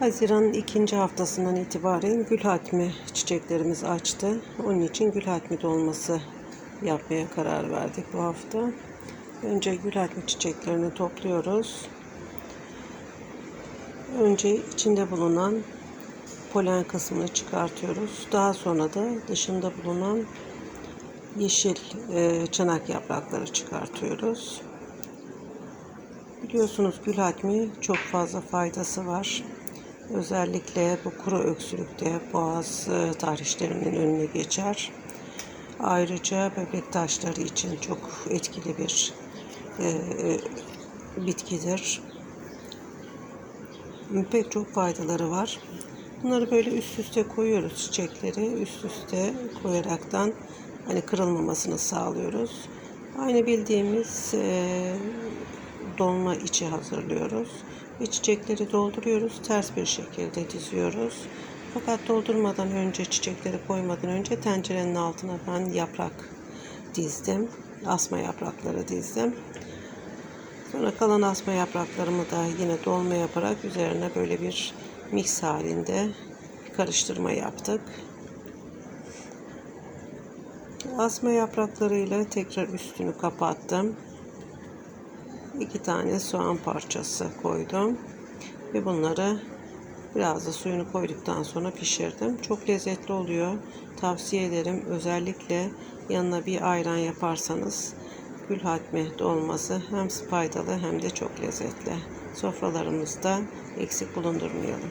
Haziran'ın ikinci haftasından itibaren gül hatmi çiçeklerimiz açtı. Onun için gül hatmi dolması yapmaya karar verdik bu hafta. Önce gül hatmi çiçeklerini topluyoruz. Önce içinde bulunan polen kısmını çıkartıyoruz. Daha sonra da dışında bulunan yeşil e, çanak yaprakları çıkartıyoruz. Biliyorsunuz gül hatmi çok fazla faydası var. Özellikle bu kuru öksürükte boğaz tahrişlerinin önüne geçer. Ayrıca böbrek taşları için çok etkili bir e, e, bitkidir. Pek çok faydaları var. Bunları böyle üst üste koyuyoruz çiçekleri. Üst üste koyaraktan hani kırılmamasını sağlıyoruz. Aynı bildiğimiz e, dolma içi hazırlıyoruz. Ve çiçekleri dolduruyoruz. Ters bir şekilde diziyoruz. Fakat doldurmadan önce, çiçekleri koymadan önce tencerenin altına ben yaprak dizdim. Asma yaprakları dizdim. Sonra kalan asma yapraklarımı da yine dolma yaparak üzerine böyle bir mix halinde karıştırma yaptık. Asma yapraklarıyla tekrar üstünü kapattım. İki tane soğan parçası koydum. Ve bunları biraz da suyunu koyduktan sonra pişirdim. Çok lezzetli oluyor. Tavsiye ederim. Özellikle yanına bir ayran yaparsanız gül dolması hem faydalı hem de çok lezzetli. Sofralarımızda eksik bulundurmayalım.